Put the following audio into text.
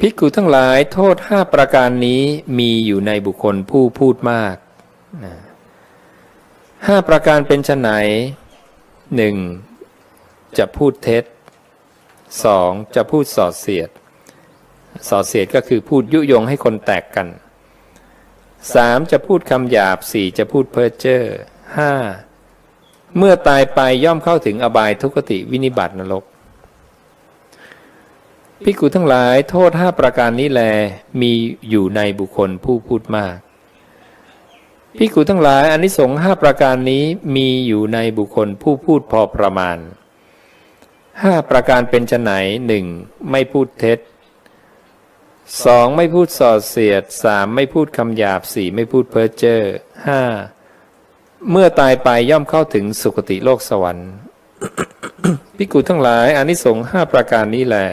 ภิกขุทั้งหลายโทษห้าประการนี้มีอยู่ในบุคคลผู้พูดมากห้าประการเป็นไฉนหนึ่งจะพูดเท็จสองจะพูดส่อเสียด ส่อเสียดก็คือพูดยุยงให้คนแตกกันสามจะพูดคำหยาบสี่จะพูดเพ้อเจ้อห้าเมื่อตายไปย่อมเข้าถึงอบายทุกติวินิบัตินรก ภิกขุทั้งหลายโทษห้าประการนี้แลมีอยู่ในบุคคลผู้พูดมากภิกขุทั้งหลายอานิสงส์ห้าประการนี้มีอยู่ในบุคคลผู้พูดพอประมาณห้าประการเป็นไฉนหนึ่งไม่พูดเท็จสองไม่พูดส่อเสียดสามไม่พูดคำหยาบสี่ไม่พูดเพ้อเจ้อห้าเมื่อตายไปย่อมเข้าถึงสุคติโลกสวรรค์ภิกขุทั้งหลายอานิสงส์ห้าประการนี้แหละ